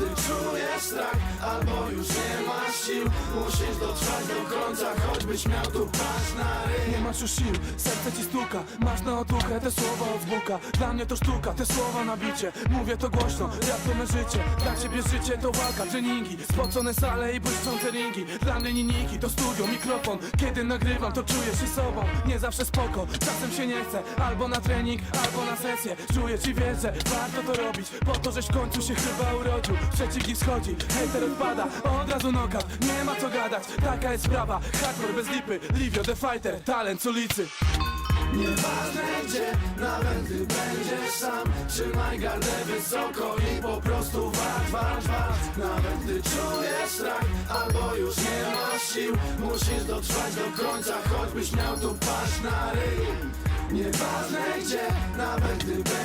gdy czujesz strach albo już nie masz sił Musisz dotrwać do końca, choćbyś miał tu paść na ryj. Nie masz już sił, serce ci stuka Masz na otuchę te słowa od Buka Dla mnie to sztuka, te słowa na bicie. Mówię to głośno, rap to me życie. Dla ciebie życie to walka, treningi Spocone sale i błyszczące ringi. Dla mnie linijki to studio, mikrofon. Kiedy nagrywam to czuję się sobą. Nie zawsze spoko, czasem się nie chce. Albo na trening, albo na sesję. Czuję ci wiesz, że warto to robić. Po to, żeś w końcu się chyba urodził Przeciwnik schodzi, hejter odpada Od razu knockout, nie ma co gadać. Taka jest sprawa, hardcore bez lipy Livio the fighter, talent z ulicy. Nieważne gdzie, nawet gdy będziesz sam. Trzymaj gardę wysoko i po prostu walcz, walcz, walcz. Nawet gdy czujesz strach albo już nie masz sił Musisz dotrwać do końca, choćbyś miał tu paść na ryj. Nieważne gdzie, nawet gdy będziesz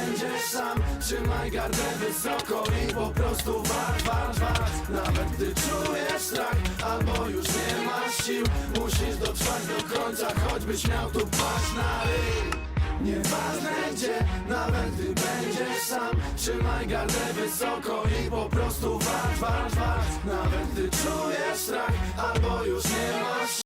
sam. Trzymaj gardę wysoko i po prostu walcz, walcz, walcz Nawet gdy czujesz strach albo już nie masz sił Musisz dotrwać do końca, choćbyś miał tu paść na ryj. Nieważne gdzie, nawet gdy będziesz sam. Trzymaj gardę wysoko i po prostu walcz, walcz, walcz Nawet gdy czujesz strach albo już nie masz